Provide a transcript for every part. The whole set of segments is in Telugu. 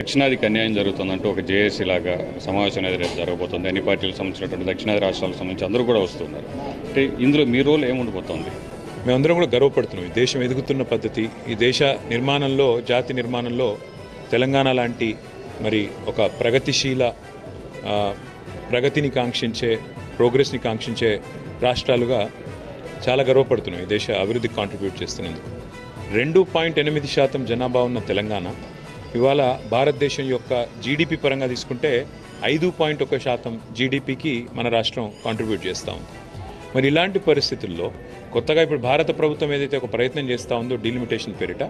దక్షిణాదికి అన్యాయం జరుగుతుందంటూ ఒక జేఏసీ లాగా సమావేశం అనేది రేపు జరగబోతుంది. అన్ని పార్టీలకు సంబంధించినటువంటి దక్షిణాది రాష్ట్రాలకు సంబంధించి అందరూ కూడా వస్తున్నారు. అంటే ఇందులో మీ రోల్ ఏముండిపోతుంది మేమందరం కూడా గర్వపడుతున్నాం. ఈ దేశం ఎదుగుతున్న పద్ధతి ఈ దేశ నిర్మాణంలో జాతి నిర్మాణంలో తెలంగాణ లాంటి మరి ఒక ప్రగతిశీల ప్రగతిని కాంక్షించే ప్రోగ్రెస్ని కాంక్షించే రాష్ట్రాలుగా చాలా గర్వపడుతున్నాం ఈ దేశ అభివృద్ధికి కాంట్రిబ్యూట్ చేస్తున్నందుకు. రెండు పాయింట్ ఎనిమిది శాతం జనాభా ఉన్న తెలంగాణ ఇవాళ భారతదేశం యొక్క జీడిపి పరంగా తీసుకుంటే ఐదు పాయింట్ ఒక శాతం జీడిపికి మన రాష్ట్రం కాంట్రిబ్యూట్ చేస్తూ ఉంది. మరి ఇలాంటి పరిస్థితుల్లో కొత్తగా ఇప్పుడు భారత ప్రభుత్వం ఏదైతే ఒక ప్రయత్నం చేస్తూ ఉందో డిలిమిటేషన్ పేరిట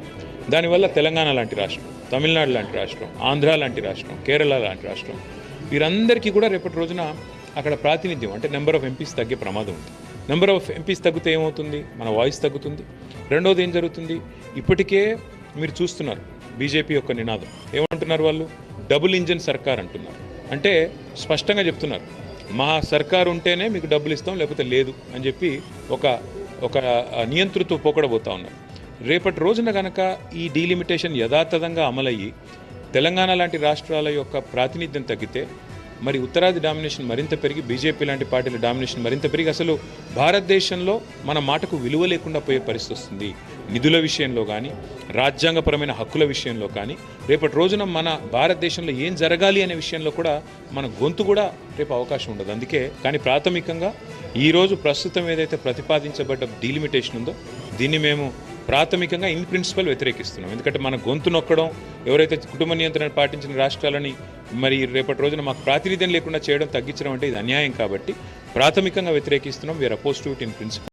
దానివల్ల తెలంగాణ లాంటి రాష్ట్రం తమిళనాడు లాంటి రాష్ట్రం ఆంధ్ర లాంటి రాష్ట్రం కేరళ లాంటి రాష్ట్రం వీరందరికీ కూడా రేపటి రోజున అక్కడ ప్రాతినిధ్యం అంటే నెంబర్ ఆఫ్ ఎంపీస్ తగ్గే ప్రమాదం ఉంది. నెంబర్ ఆఫ్ ఎంపీస్ తగ్గితే ఏమవుతుంది? మన వాయిస్ తగ్గుతుంది. రెండవది ఏం జరుగుతుంది? ఇప్పటికే మీరు చూస్తున్నారు. బీజేపీ యొక్క నినాదం. ఏమంటున్నారు వాళ్ళు? డబుల్ ఇంజన్ సర్కార్ అంటున్నారు. అంటే స్పష్టంగా చెప్తున్నారు. మా సర్కారు ఉంటేనే మీకు డబ్బులు ఇస్తాం లేకపోతే లేదు అని చెప్పి ఒక ఒక నియంతృత్వ పోకడబోతా ఉన్నారు. రేపటి రోజున కనుక ఈ డీలిమిటేషన్ యథాతథంగా అమలయ్యి తెలంగాణ లాంటి రాష్ట్రాల యొక్క ప్రాతినిధ్యం తగ్గితే మరి ఉత్తరాది డామినేషన్ మరింత పెరిగి బీజేపీ లాంటి పార్టీల డామినేషన్ మరింత పెరిగి అసలు భారతదేశంలో మన మాటకు విలువ లేకుండా పోయే పరిస్థితి వస్తుంది. నిధుల విషయంలో కానీ రాజ్యాంగపరమైన హక్కుల విషయంలో కానీ రేపటి రోజున మన భారతదేశంలో ఏం జరగాలి అనే విషయంలో కూడా మన గొంతు కూడా రేపు అవకాశం ఉండదు. అందుకే కానీ ప్రాథమికంగా ఈరోజు ప్రస్తుతం ఏదైతే ప్రతిపాదించబడ్డ డీలిమిటేషన్ ఉందో దీన్ని మేము ప్రాథమికంగా ఇన్ ప్రిన్సిపల్ వ్యతిరేకిస్తున్నాం. ఎందుకంటే మన గొంతు నొక్కడం ఎవరైతే కుటుంబ నియంత్రణ పాటించిన రాష్ట్రాలని మరి రేపటి రోజున మాకు ప్రాతినిధ్యం లేకుండా చేయడం తగ్గించడం అంటే ఇది అన్యాయం కాబట్టి ప్రాథమికంగా వ్యతిరేకిస్తున్నాం. We are oppose to it in principle